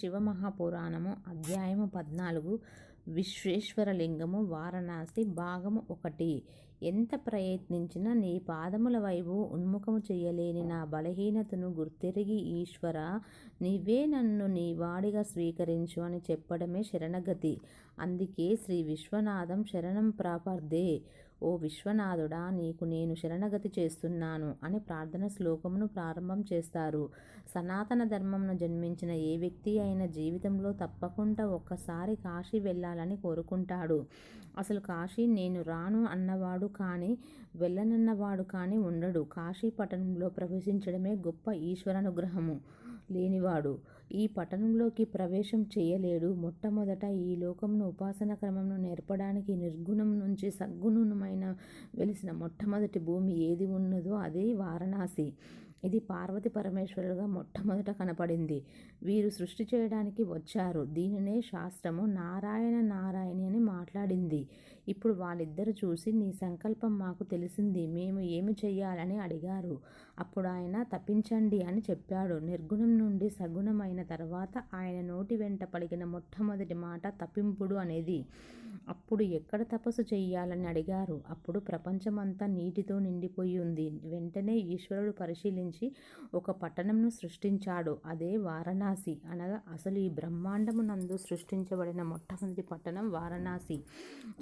శివమహాపురాణము అధ్యాయము పద్నాలుగు విశ్వేశ్వరలింగము వారణాసి భాగము ఒకటి. ఎంత ప్రయత్నించినా నీ పాదముల వైపు ఉన్ముఖము చేయలేని నా బలహీనతను గుర్తెరిగి ఈశ్వర నీవే నన్ను నీ వాడిగా స్వీకరించు అని చెప్పడమే శరణగతి. అందుకే శ్రీ విశ్వనాథం శరణం ప్రాపర్దే. ఓ విశ్వనాథుడా నీకు నేను శరణగతి చేస్తున్నాను అని ప్రార్థన శ్లోకమును ప్రారంభం చేస్తారు. సనాతన ధర్మంను జన్మించిన ఏ వ్యక్తి అయినా జీవితంలో తప్పకుండా ఒక్కసారి కాశీ వెళ్ళాలని కోరుకుంటాడు. అసలు కాశీ నేను రాను అన్నవాడు కానీ వెళ్ళనన్నవాడు కానీ ఉండడు. కాశీ పట్టణంలో ప్రవేశించడమే గొప్ప ఈశ్వరానుగ్రహము లేనివాడు. ఈ పట్టణంలోకి ప్రవేశం చేయలేడు. మొట్టమొదట ఈ లోకంను ఉపాసన క్రమంను నేర్పడానికి నిర్గుణం నుంచి సద్గుణమైన వెలిసిన మొట్టమొదటి భూమి ఏది ఉన్నదో అదే వారణాసి. ఇది పార్వతి పరమేశ్వరుడుగా మొట్టమొదట కనపడింది. వీరు సృష్టి చేయడానికి వచ్చారు. దీనినే శాస్త్రము నారాయణ నారాయణి అని మాట్లాడింది. ఇప్పుడు వాళ్ళిద్దరు చూసి నీ సంకల్పం మాకు తెలిసింది మేము ఏమి చెయ్యాలని అడిగారు. అప్పుడు ఆయన తప్పించండి అని చెప్పాడు. నిర్గుణం నుండి సగుణమైన తర్వాత ఆయన నోటి వెంట పలికిన మొట్టమొదటి మాట తప్పింపుడు అనేది. అప్పుడు ఎక్కడ తపస్సు చెయ్యాలని అడిగారు. అప్పుడు ప్రపంచమంతా నీటితో నిండిపోయి ఉంది. వెంటనే ఈశ్వరుడు పరిశీలించి ఒక పట్టణంను సృష్టించాడు. అదే వారణాసి. అనగా అసలు ఈ బ్రహ్మాండమునందు సృష్టించబడిన మొట్టమొదటి పట్టణం వారణాసి.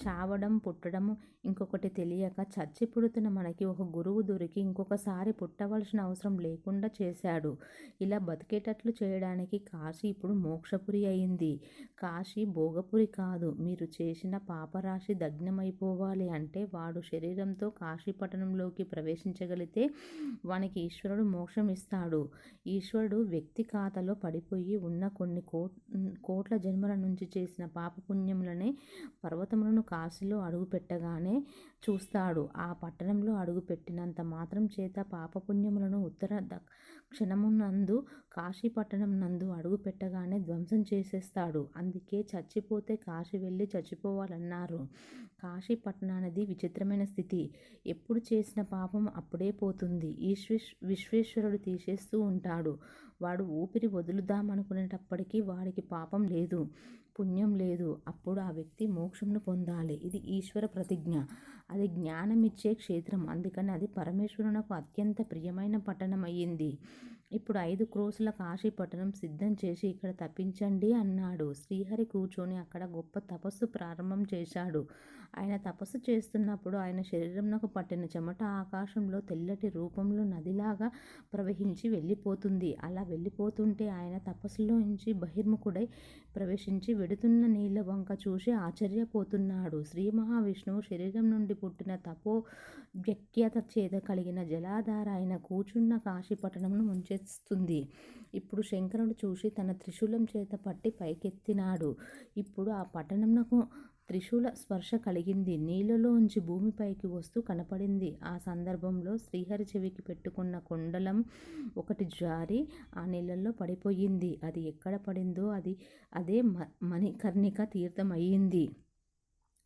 చావ చావడం పుట్టడం ఇంకొకటి తెలియక చచ్చి పుడుతున్న మనకి ఒక గురువు దొరికి ఇంకొకసారి పుట్టవలసిన అవసరం లేకుండా చేశాడు. ఇలా బతికేటట్లు చేయడానికి కాశీ ఇప్పుడు మోక్షపురి అయింది. కాశీ భోగపురి కాదు. మీరు చేసిన పాపరాశి దగ్నమైపోవాలి అంటే వాడు శరీరంతో కాశీపట్టణంలోకి ప్రవేశించగలిగితే వానికి ఈశ్వరుడు మోక్షం ఇస్తాడు. ఈశ్వరుడు వ్యక్తి ఖాతాలో పడిపోయి ఉన్న కొన్ని కోట్ల జన్మల నుంచి చేసిన పాపపుణ్యములనే పర్వతములను కాశీ అడుగు అడుగుపెట్టగానే చూస్తాడు. ఆ పట్టణంలో అడుగుపెట్టినంత మాత్రం చేత పాపపుణ్యములను ఉత్తర దక్షిణమునందు కాశీ పట్టణం నందు అడుగు పెట్టగానే ధ్వంసం చేసేస్తాడు. అందుకే చచ్చిపోతే కాశీ వెళ్ళి చచ్చిపోవాలన్నారు. కాశీ పట్టణానది విచిత్రమైన స్థితి. ఎప్పుడు చేసిన పాపం అప్పుడే పోతుంది. ఈశ్వేశ్ విశ్వేశ్వరుడు తీసేస్తూ ఉంటాడు. వాడు ఊపిరి వదులుదామనుకునేటప్పటికీ వాడికి పాపం లేదు. పుణ్యం లేదు. అప్పుడు ఆ వ్యక్తి మోక్షంను పొందాలి. ఇది ఈశ్వర ప్రతిజ్ఞ. అది జ్ఞానమిచ్చే క్షేత్రం. అందుకని అది పరమేశ్వరునకు అత్యంత ప్రియమైన పట్టణం అయ్యింది ఇప్పుడు ఐదు క్రోసుల కాశీపట్టణం సిద్ధం చేసి ఇక్కడ తప్పించండి అన్నాడు. శ్రీహరి కూర్చొని అక్కడ గొప్ప తపస్సు ప్రారంభం చేశాడు. ఆయన తపస్సు చేస్తున్నప్పుడు ఆయన శరీరంలో పట్టిన చెమట ఆకాశంలో తెల్లటి రూపంలో నదిలాగా ప్రవహించి వెళ్ళిపోతుంది. అలా వెళ్ళిపోతుంటే ఆయన తపస్సులో నుంచి బహిర్ముఖుడై ప్రవేశించి వెడుతున్న నీళ్ళ వంక చూసి ఆశ్చర్యపోతున్నాడు. శ్రీ మహావిష్ణువు శరీరం నుండి పుట్టిన తపో వ్యక్యత చేత కలిగిన జలాధార ఆయన కూర్చున్న కాశీపట్టణంను ముంచే ముంచెస్తుంది ఇప్పుడు శంకరుడు చూసి తన త్రిశూలం చేత పట్టి పైకెత్తినాడు. ఇప్పుడు ఆ పట్టణంకు త్రిశూల స్పర్శ కలిగింది. నీళ్ళలోంచి భూమిపైకి వస్తూ కనపడింది. ఆ సందర్భంలో శ్రీహరి చెవికి పెట్టుకున్న కుండలం ఒకటి జారి ఆ నీళ్ళల్లో పడిపోయింది. అది ఎక్కడ పడిందో అది అదే మణికర్ణిక తీర్థం అయ్యింది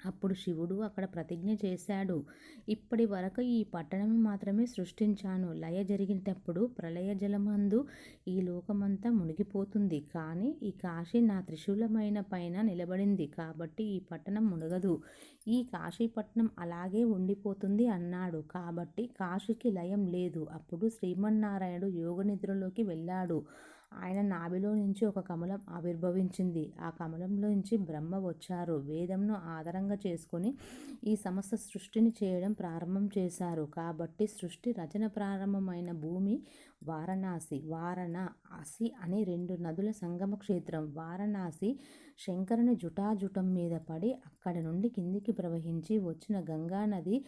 అప్పుడు శివుడు అక్కడ ప్రతిజ్ఞ చేశాడు. ఇప్పటి వరకు ఈ పట్టణం మాత్రమే సృష్టించాను. లయ జరిగినప్పుడు ప్రళయ జలమందు ఈ లోకమంతా మునిగిపోతుంది. కానీ ఈ కాశీ నా త్రిశూలమైన పైన నిలబడింది. కాబట్టి ఈ పట్టణం మునగదు. ఈ కాశీపట్నం అలాగే ఉండిపోతుంది అన్నాడు. కాబట్టి కాశీకి లయం లేదు. అప్పుడు శ్రీమన్నారాయణుడు యోగ నిద్రలోకి వెళ్ళాడు. ఆయన నాభిలో నుంచి ఒక కమలం ఆవిర్భవించింది. ఆ కమలంలో నుంచి బ్రహ్మ వచ్చారు. వేదంను ఆధారంగా చేసుకొని ఈ సమస్త సృష్టిని చేయడం ప్రారంభం చేశారు. కాబట్టి సృష్టి రచన ప్రారంభమైన భూమి వారణాసి వారణ అసి అనే రెండు నదుల సంగమ క్షేత్రం. వారణాసి శంకరుని జుటాజుటం మీద పడి అక్కడ నుండి కిందికి ప్రవహించి వచ్చిన గంగా నది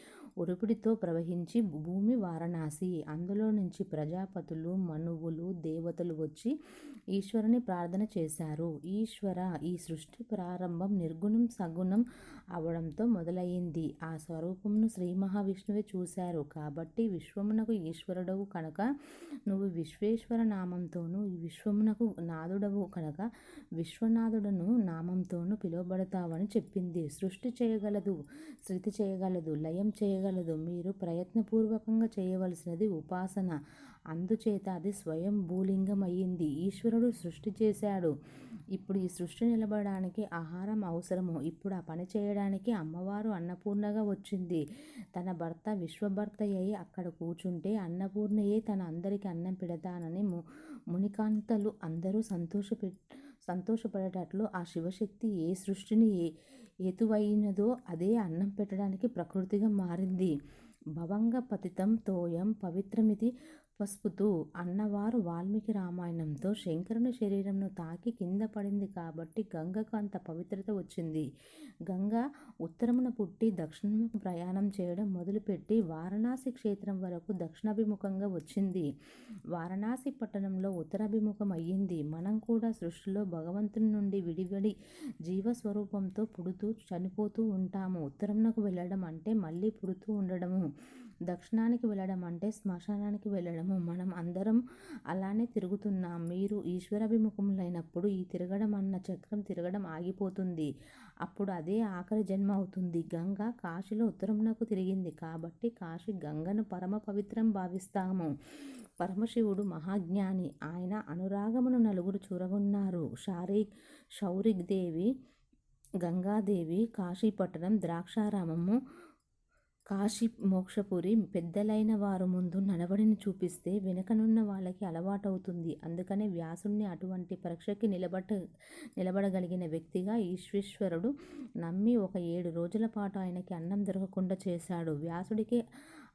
ప్రవహించి భూమి వారణాసి. అందులో నుంచి ప్రజాపతులు మనువులు దేవతలు వచ్చి ఈశ్వరుని ప్రార్థన చేశారు. ఈశ్వర ఈ సృష్టి ప్రారంభం నిర్గుణం సగుణం అవడంతో మొదలయ్యింది ఆ స్వరూపమును శ్రీ మహావిష్ణువే చూశారు. కాబట్టి విశ్వమునకు ఈశ్వరుడవు కనుక నువ్వు విశ్వేశ్వర నామంతోనూ ఈ విశ్వమునకు నాదుడవు కనుక విశ్వనాథుడను నామంతోనూ పిలువబడతావని చెప్పింది. సృష్టి చేయగలదు శృతి చేయగలదు లయం చేయగలదు. మీరు ప్రయత్నపూర్వకంగా చేయవలసినది ఉపాసన. అందుచేత అది స్వయం భూలింగం అయ్యింది ఈశ్వరుడు సృష్టి చేశాడు. ఇప్పుడు ఈ సృష్టి నిలబడడానికి ఆహారం అవసరము. ఇప్పుడు ఆ పని చేయడానికి అమ్మవారు అన్నపూర్ణగా వచ్చింది. తన భర్త విశ్వభర్త అయి అక్కడ కూర్చుంటే అన్నపూర్ణయే తన అందరికి అన్నం పెడతానని ము మునికాంతలు అందరూ సంతోషపె సంతోషపడేటట్లు ఆ శివశక్తి ఏ సృష్టిని ఏ ఏతువైనదో అదే అన్నం పెట్టడానికి ప్రకృతిగా మారింది. భవంగ పతితం తోయం పవిత్రమితి పసుపుతూ అన్నవారు వాల్మీకి రామాయణంతో శంకరుని శరీరంను తాకి కింద పడింది కాబట్టి గంగకు అంత పవిత్రత వచ్చింది. గంగ ఉత్తరమున పుట్టి దక్షిణముఖ ప్రయాణం చేయడం మొదలుపెట్టి వారణాసి క్షేత్రం వరకు దక్షిణాభిముఖంగా వచ్చింది. వారణాసి పట్టణంలో ఉత్తరాభిముఖం అయ్యింది. మనం కూడా సృష్టిలో భగవంతుని నుండి విడివడి జీవస్వరూపంతో పుడుతూ చనిపోతూ ఉంటాము. ఉత్తరమునకు వెళ్ళడం అంటే మళ్ళీ పుడుతూ ఉండడము. దక్షిణానికి వెళ్ళడం అంటే శ్మశానానికి వెళ్ళడము. మనం అందరం అలానే తిరుగుతున్నాం. మీరు ఈశ్వరాభిముఖములైనప్పుడు ఈ తిరగడం అన్న చక్రం తిరగడం ఆగిపోతుంది. అప్పుడు అదే ఆఖరి జన్మ అవుతుంది. గంగ కాశీలో ఉత్తరమునకు తిరిగింది. కాబట్టి కాశీ గంగను పరమ పవిత్రం భావిస్తాము. పరమశివుడు మహాజ్ఞాని. ఆయన అనురాగమును నలుగురు చూరగొన్నారు. షారీ షౌరిక్ దేవి గంగాదేవి కాశీపట్టణం ద్రాక్షారామము కాశీ మోక్షపురి పెద్దలైన వారు ముందు నడవడిని చూపిస్తే వెనకనున్న వాళ్ళకి అలవాటవుతుంది. అందుకనే వ్యాసుడిని అటువంటి పరీక్షకి నిలబట్ట నిలబడగలిగిన వ్యక్తిగా ఈశ్వేశ్వరుడు నమ్మి ఒక ఏడు రోజుల పాటు ఆయనకి అన్నం దొరకకుండా చేశాడు. వ్యాసుడికి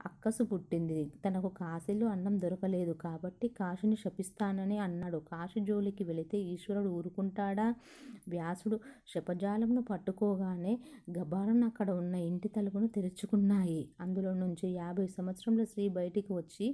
అక్కసు పుట్టింది. తనకు కాశీలో అన్నం దొరకలేదు కాబట్టి కాశీని శపిస్తానని అన్నాడు. కాశీ జోలికి వెళితే ఈశ్వరుడు ఊరుకుంటాడా? వ్యాసుడు శపజాలంను పట్టుకోగానే గబారం అక్కడ ఉన్న ఇంటి తలుపును తెరుచుకున్నాయి. అందులో నుంచి యాభై సంవత్సరంలో స్త్రీ బయటికి వచ్చి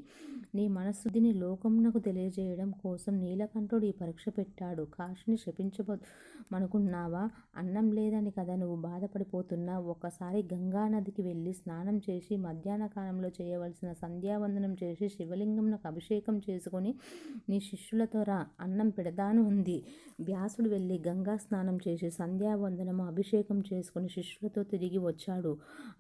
నీ మనస్సుదిని లోకమునకు తెలియజేయడం కోసం నీలకంఠుడు ఈ పరీక్ష పెట్టాడు. కాశీని శపించబనుకున్నావా అన్నం లేదని కదా నువ్వు బాధపడిపోతున్నా ఒకసారి గంగా నదికి వెళ్ళి స్నానం చేసి మధ్యాహ్న స్థానంలో చేయవలసిన సంధ్యావందనం చేసి శివలింగంకు అభిషేకం చేసుకొని నీ శిష్యులతో రా అన్నం పెడతాను ఉంది వ్యాసుడు వెళ్ళి గంగా స్నానం చేసి సంధ్యావందనము అభిషేకం చేసుకుని శిష్యులతో తిరిగి వచ్చాడు.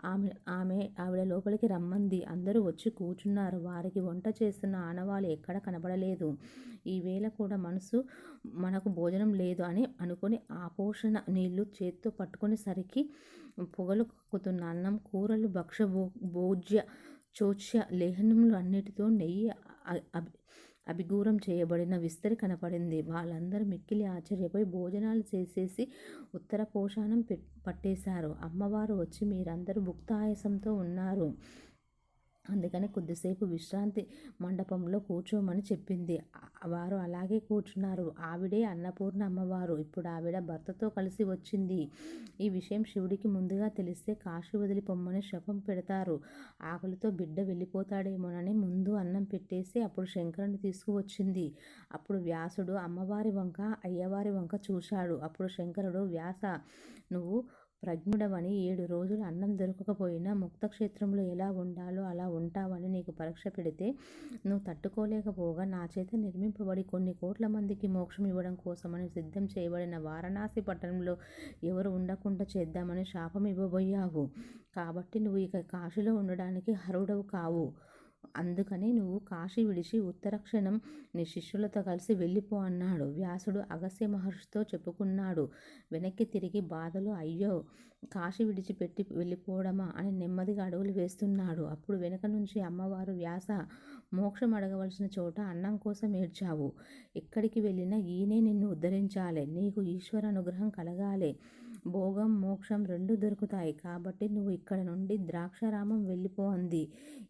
ఆమె ఆమె ఆవిడ లోపలికి రమ్మంది. అందరూ వచ్చి కూర్చున్నారు. వారికి వంట చేస్తున్న ఆనవాళ్ళు ఎక్కడ కనబడలేదు. ఈవేళ కూడా మనసు మనకు భోజనం లేదు అని అనుకుని ఆపోషణ నీళ్ళు చేత్తో పట్టుకునేసరికి పొగలు కక్కుతున్న అన్నం కూరలు భక్ష భో భోజ్య చోచ్య లేహనములు అన్నిటితో నెయ్యి అభి అభిగూరం చేయబడిన విస్తరి కనపడింది. వాళ్ళందరూ మిక్కిలి ఆశ్చర్యపోయి భోజనాలు చేసేసి ఉత్తర పోషాణం పట్టేశారు. అమ్మవారు వచ్చి మీరందరూ భుక్తాయాసంతో ఉన్నారు. అందుకని కొద్దిసేపు విశ్రాంతి మండపంలో కూర్చోమని చెప్పింది. వారు అలాగే కూర్చున్నారు. ఆవిడే అన్నపూర్ణ అమ్మవారు. ఇప్పుడు ఆవిడ భర్తతో కలిసి వచ్చింది. ఈ విషయం శివుడికి ముందుగా తెలిస్తే కాశీ వదిలి పొమ్మని శపం పెడతారు. ఆకలితో బిడ్డ వెళ్ళిపోతాడేమోనని ముందు అన్నం పెట్టేసి అప్పుడు శంకరుని తీసుకువచ్చింది. అప్పుడు వ్యాసుడు అమ్మవారి వంక అయ్యవారి వంక చూశాడు. అప్పుడు శంకరుడు వ్యాస నువ్వు ప్రజ్ఞుడవని ఏడు రోజులు అన్నం దొరకకపోయినా ముక్తక్షేత్రంలో ఎలా ఉండాలో అలా ఉంటావని నీకు పరీక్ష పెడితే నువ్వు తట్టుకోలేకపోగా నా చేత నిర్మింపబడి కొన్ని కోట్ల మందికి మోక్షం ఇవ్వడం కోసమని సిద్ధం చేయబడిన వారణాసి పట్టణంలో ఎవరు ఉండకుండా చేద్దామని శాపం ఇవ్వబోయావు. కాబట్టి నువ్వు ఇక కాశీలో ఉండడానికి హరుడవు కావు. అందుకని నువ్వు కాశీ విడిచి ఉత్తరక్షణం నీ శిష్యులతో కలిసి వెళ్ళిపో అన్నాడు. వ్యాసుడు అగస్య మహర్షితో చెప్పుకున్నాడు. వెనక్కి తిరిగి బాధలు అయ్యో కాశీ విడిచిపెట్టి వెళ్ళిపోవడమా? అని నెమ్మదిగా అడుగులు వేస్తున్నాడు. అప్పుడు వెనక నుంచి అమ్మవారు వ్యాస మోక్షం అడగవలసిన చోట అన్నం కోసం ఏడ్చావు. ఎక్కడికి వెళ్ళినా ఈయనే నిన్ను ఉద్ధరించాలి. నీకు ఈశ్వర అనుగ్రహం కలగాలి. భోగం మోక్షం రెండు దొరుకుతాయి. కాబట్టి నువ్వు ఇక్కడ నుండి ద్రాక్షారామం వెళ్ళిపో అంది.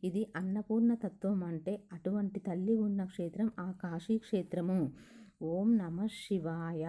ఇది అన్నపూర్ణ తత్వం అంటే అటువంటి తల్లి ఉన్న క్షేత్రం ఆ కాశీ క్షేత్రము ఓం నమ శివాయ.